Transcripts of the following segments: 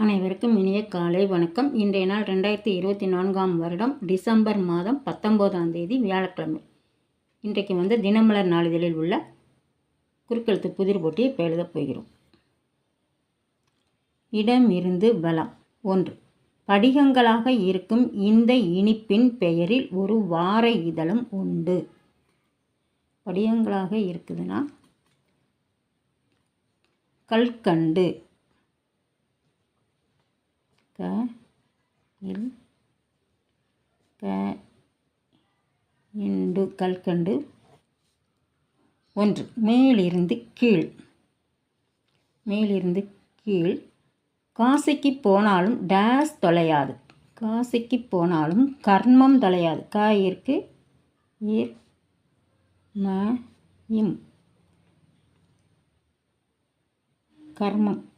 அனைவருக்கும் இனிய காலை வணக்கம். இன்றைய நாள் ரெண்டாயிரத்தி இருபத்தி நான்காம் வருடம் டிசம்பர் மாதம் பத்தொம்போதாம் தேதி வியாழக்கிழமை. இன்றைக்கு வந்து தினமலர் நாளிதழில் உள்ள குறுக்கெழுத்து புதிர் போட்டியை இப்போ எழுதப் போகிறோம். இடம் இருந்து ஒன்று. படிகங்களாக இருக்கும் இந்த இனிப்பின் பெயரில் ஒரு வார இதழும் உண்டு. படிகங்களாக இருக்குதுன்னா கல்கண்டு. க இல் க இண்டு கல்கண்டு. ஒன்று மேலிருந்து கீழ். மேலிருந்து கீழ். காசிக்கு போனாலும் டேஸ் தொலையாது. காசிக்கு போனாலும் கர்மம் தொலையாது. கா இருக்கு இர் ம இம். கர்மம்.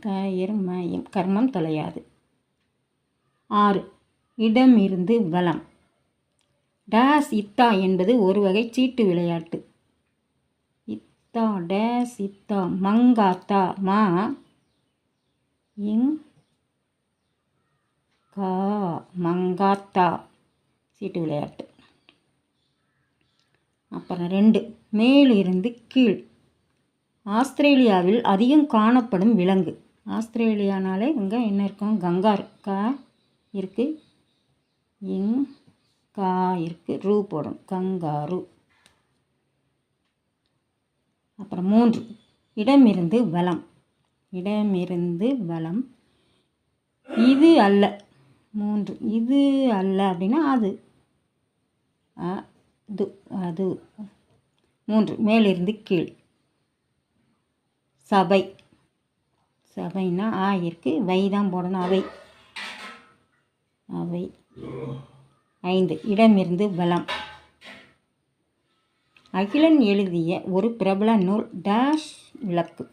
கயிர் கர்மம் தொலையாது. ஆறு இடமிருந்து வளம். டேஸ் இத்தா என்பது ஒரு வகை சீட்டு விளையாட்டு. இத்தா டேஸ் இத்தா மங்காத்தா மா இங் கா மங்காத்தா சீட்டு விளையாட்டு. அப்புறம் ரெண்டு மேலிருந்து கீழ். ஆஸ்திரேலியாவில் அதிகம் காணப்படும் விலங்கு. ஆஸ்திரேலியானாலே இங்கே என்ன இருக்கும்? கங்கா கா இருக்குது இங் கா இருக்குது ரூ போடும் கங்காரு. அப்புறம் மூன்று. இடமிருந்து வளம். இடமிருந்து வளம். இது அல்ல. மூன்று. இது அல்ல அப்படின்னா அது. அது அது. மூன்று. மேலிருந்து கீழ். சபை. சபைனா ஆ இருக்குது வை தான் போடணும். அவை. அவை. ஐந்து. இடமிருந்து பலம். அகிலன் எழுதிய ஒரு பிரபல நூல் டேஷ் விளக்கு.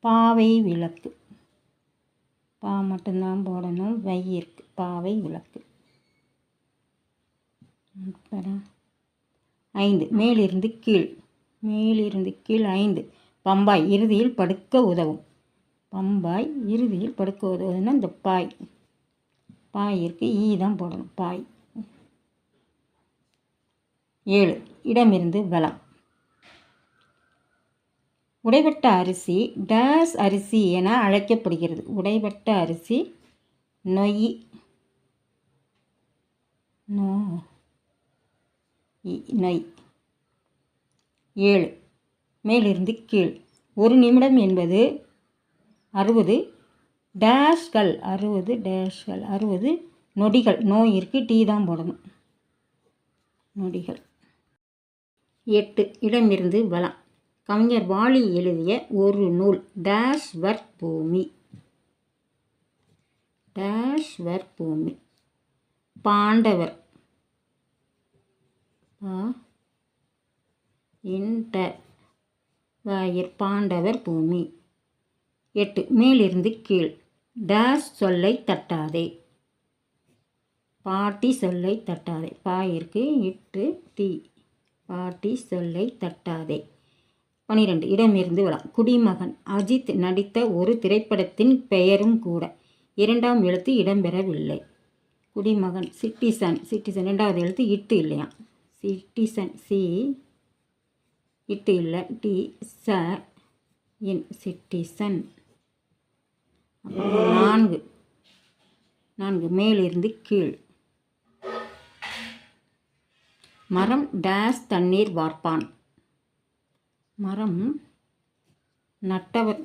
பாவை விளக்கு. பா மட்டும்தான் போடணும். வை இருக்கு. பாவை விளக்கு. அப்புறம் ஐந்து. மேலிருந்து கீழ். மேலிருந்து கீழ் ஐந்து. பம்பாய் இறுதியில் படுக்க உதவும். பம்பாய் இறுதியில் படுக்க உதவுதுன்னா இந்த பாய். பாய் இருக்குது ஈ தான் போடணும் பாய். ஏழு இடமிருந்து வளம் உடைபட்ட அரிசி டேஸ் அரிசி என அழைக்கப்படுகிறது. உடைபட்ட அரிசி நொய் நோ நொய். ஏழு மேலிருந்து கீழ். ஒரு நிமிடம் என்பது அறுபது டேஷ்கள் அறுபது டேஷ்கள் அறுபது நொடிகள். நோய் இருக்குது டீ தான் போடணும். நொடிகள். எட்டு இடமிருந்து வளம். கவிஞர் வாலி எழுதிய ஒரு நூல் டேஷ் வர் பூமி. டேஷ் வர் பூமி. பாண்டவர். இன்டர். வாயிற் பாண்டவர் பூமி. எட்டு. மேலிருந்து கீழ். டேஷ் சொல்லை தட்டாதே. பாட்டி சொல்லை தட்டாதே. பாயிற்கு இட்டு டி பாட்டி சொல்லை தட்டாதே. பனிரெண்டு. இடமிருந்து விழா குடிமகன் அஜித் நடித்த ஒரு திரைப்படத்தின் பெயரும் கூட இரண்டாம் எழுத்து இடம்பெறவில்லை. குடிமகன் சிட்டிசன். சிட்டிசன். ரெண்டாவது எழுத்து இட்டு இல்லையா சிட்டிசன் சி. இட்டு இல்லை டி ச இன் சிட்டிசன். நான்கு. நான்கு. மேலிருந்து கீழ். மரம் டேஸ் தண்ணீர் வார்ப்பான். மரம் நட்டவர்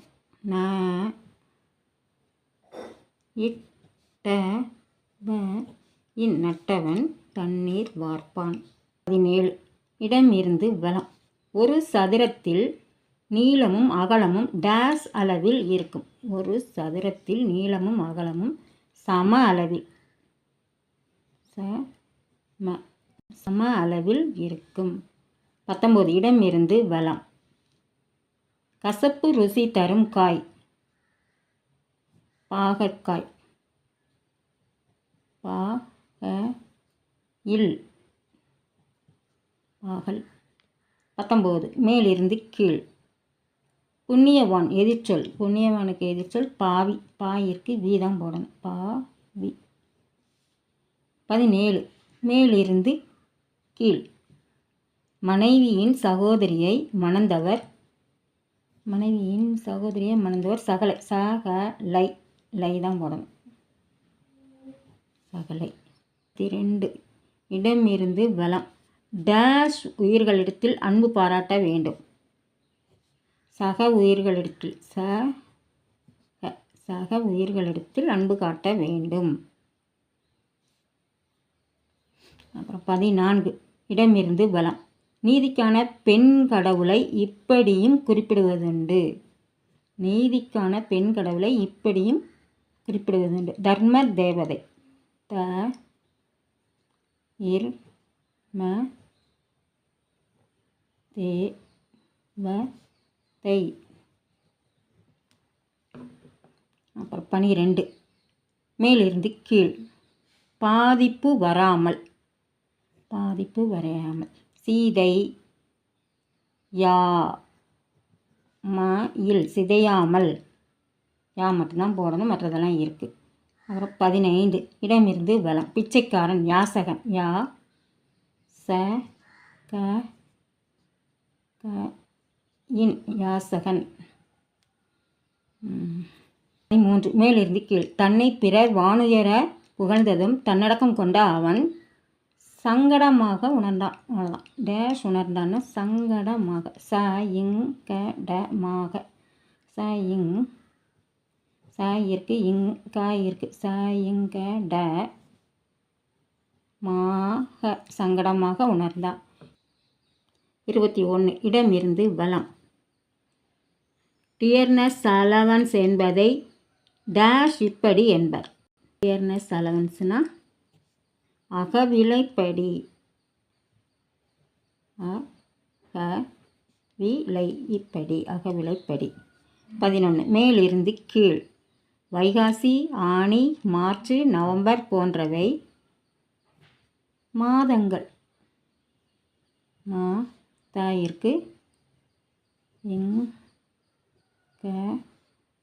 ந இட்ட இன் நட்டவன் தண்ணீர் வார்ப்பான். பதினேழு. இடம் இருந்து வளம். ஒரு சதுரத்தில் நீளமும் அகலமும் டேஸ் அளவில் இருக்கும். ஒரு சதுரத்தில் நீளமும் அகலமும் சம அளவில் சம சம அளவில் இருக்கும். பத்தொம்போது இடம் இருந்து வளம் கசப்பு ருசி தரும் காய் பாகற்காய் பாக இல் பாகல். பத்தொம்போது. மேலிருந்து கீழ். புண்ணியவான் எதிர்ச்சொல். புண்ணியவானுக்கு எதிர்ச்சொல் பாவி. பாயிற்கு வீதம் போடணும். பாவி. பதினேழு. மேலிருந்து கீழ். மனைவியின் சகோதரியை மணந்தவர். மனைவியின் சகோதரியை மணந்தவர் சகலை. சகலை. லை தான் போடணும். சகலை. இரண்டு இடமிருந்து வளம் டேஷ் உயிர்களிடத்தில் அன்பு பாராட்ட வேண்டும். சக உயிர்களிடத்தில் ச சக உயிர்களிடத்தில் அன்பு காட்ட வேண்டும். அப்புறம் பதினான்கு இடமிருந்து பலம். நீதிக்கான பெண் கடவுளை இப்படியும் குறிப்பிடுவதுண்டு. நீதிக்கான பெண் கடவுளை இப்படியும் குறிப்பிடுவதுண்டு. தர்ம தேவதை. த இர் ம தே வ தை அப்புறம் பனிரெண்டு மேலிருந்து கீழ். பாதிப்பு வராமல். பாதிப்பு வரையாமல் சீதை யா ம இல் சிதையாமல். யா மட்டும்தான் போடணும் மற்றதெல்லாம் இருக்குது அப்புறம் பதினைந்து. இடமிருந்து வளம் பிச்சைக்காரன் யாசகன். யா ச க க இன் யாசகன் மூன்று மேலிருந்து கீழ். தன்னை பிறர் வானுயர புகழ்ந்ததும் தன்னடக்கம் கொண்ட அவன் சங்கடமாக உணர்ந்தான். அவ்வளோதான் டேஷ் உணர்ந்தான்னு சங்கடமாக. ச இங் க ட மாக. ச இங் ச இருக்கு இங் க இருக்கு. ச இங் க ட மாக சங்கடமாக உணர்ந்தான் இருபத்தி ஒன்று இடமிருந்து வலம் டியர்னஸ் அலவன்ஸ் என்பதை டேஷ் இப்படி என்பர். டியர்னஸ் அலவன்ஸ்னால் அகவிலைப்படி. விலை இப்படி அகவிலைப்படி. பதினொன்று மேலிருந்து கீழ். வைகாசி ஆனி மார்ச் நவம்பர் போன்றவை மாதங்கள். மா தாயிற்கு எங் க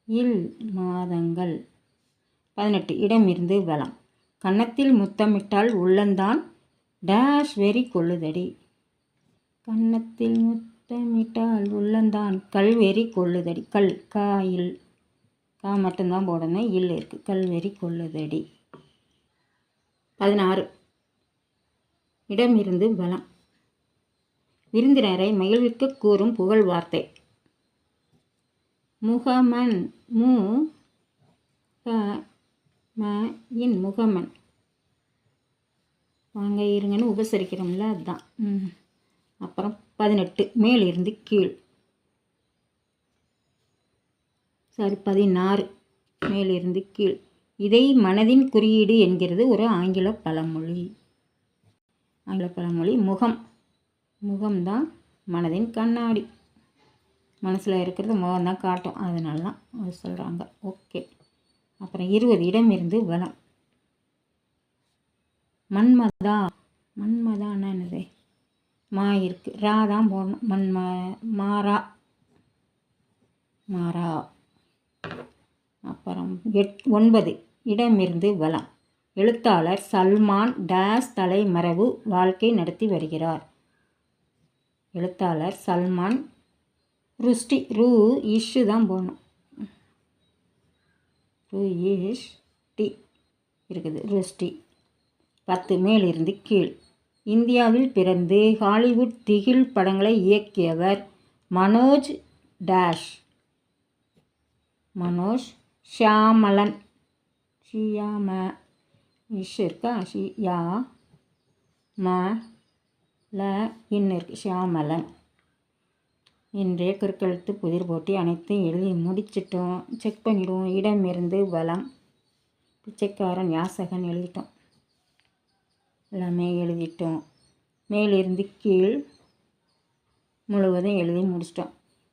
இல் மாதங்கள்? பதினெட்டு. இடமிருந்து வலம். கன்னத்தில் முத்தமிட்டால் உள்ளந்தான். டேஷ் வெறி கொள்ளுதடி. கன்னத்தில் முத்தமிட்டால் உள்ளந்தான். கல்வெறி கொள்ளுதடி. கல் கா இல். கா மட்டும்தான் போடணும். இல் இருக்குது கல்வெறி கொள்ளுதடி. பதினாறு. இடமிருந்து பலம். விருந்தினரை மகிழ்விக்க கூறும் புகழ் வார்த்தை. முகமன் மு. இன் முகமன். வாங்க இருங்கன்னு உபசரிக்கிறோம்ல அதுதான் அப்புறம் பதினெட்டு மேலிருந்து கீழ். சாரி பதினாறு மேலிருந்து கீழ். இதை மனதின் குறியீடு என்கிறது ஒரு ஆங்கில பழமொழி. ஆங்கில பழமொழி முகம். முகம்தான் மனதின் கண்ணாடி. மனசில் இருக்கிறது முகம் தான் காட்டும். அதனால தான் அது சொல்கிறாங்க ஓகே. அப்புறம் இருபது இடம் இருந்து வளம். மன்மதா. மன்மதான்னா என்னது? மா இருக்குது ரா தான் போடணும். மன்ம மாறா. மாறா. அப்புறம் எட் ஒன்பது இடமிருந்து வளம். எழுத்தாளர் சல்மான் டேஸ் தலைமறைவு வாழ்க்கை நடத்தி வருகிறார். எழுத்தாளர் சல்மான் ருஷ்டி ரூ இஷு தான் போகணும். ரூ இஷ் டி இருக்குது ருஷ்டி. பத்து மேலிருந்து கீழ். இந்தியாவில் பிறந்து ஹாலிவுட் திகில் படங்களை இயக்கியவர் மனோஜ் டேஷ் மனோஜ் ஷியாமலன். ஷியாம இஷ் இருக்கா? ஷி யா ம ல இன் இருக்கு. ஷியாமலன். இன்றைய குறுக்கெழுத்து புதிர் போட்டி அனைத்தையும் எழுதி முடிச்சிட்டோம். செக் பண்ணிடுவோம். இடமிருந்து வளம். பிச்சைக்காரன் யாசகன் எழுதிட்டோம் எல்லாமே எழுதிட்டோம். மேலிருந்து கீழ் முழுவதும் எழுதி முடிச்சிட்டோம்.